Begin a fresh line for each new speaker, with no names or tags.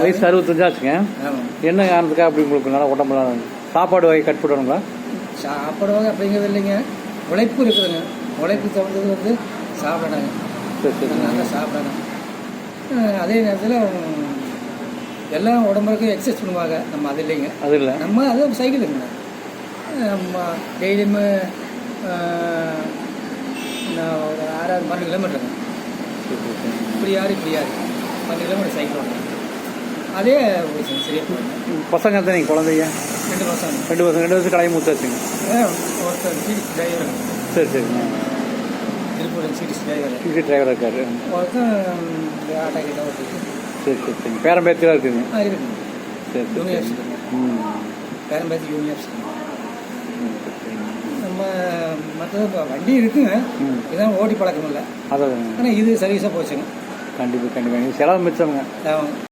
வயசு அறுபத்தஞ்சாச்சுங்க என்ன காரணத்துக்காக அப்படி உங்களுக்கு நல்லா உடம்புலாம் சாப்பாடு வகை கட் பண்ணுவாங்களா
சாப்பிடுவாங்க அப்படிங்கிறது இல்லைங்க. உழைப்பு இருக்குதுங்க. உழைப்பு தகுந்தது வந்து சாப்பிடணுங்க நல்லா சாப்பிடணும். அதே நேரத்தில் எல்லாம் உடம்புக்கு எக்ஸசைஸ் பண்ணுவாங்க. நம்ம அது இல்லைங்க.
அது இல்லை.
நம்ம அது சைக்கிளுங்க நம்ம டெய்லியுமே ஒரு ஆறாவது பன்னெண்டு கிலோமீட்டருங்க இப்படி யார் இப்படி யார் பன்னெண்டு கிலோமீட்டர் சைக்கிள் ஓடுறேன் அதே சரியா
பசங்க தான் குழந்தைங்க?
ரெண்டு மாதம்
ரெண்டு வருஷம் ரெண்டு வருஷம் கடையை மூத்தாச்சுங்க
ஒருத்தர் சீரிஸ் டிரைவர்
சரி சரிங்க
திருப்பூர் சீரிஸ் டிரைவர்
டிரைவர் இருக்காரு.
ஒருத்தன் இந்த ஆட்டோ கிட்ட
சரி சரி சரி. பேரம் பேத்திலாம் இருக்குங்க சரி
யூனிவர்சிட்டி
ம்.
பேரம்பேத்தி யூனிவர்சிட்டி
ம், சரி, சரிங்க.
நம்ம மற்றது வண்டி இருக்குங்க இதான் ஓட்டி பழக்கம் இல்லை.
அதான்.
ஆனால் இது சர்வீஸாக போச்சுங்க.
கண்டிப்பாக கண்டிப்பாக செலவு மிச்சம்ங்க.
ஆமாங்க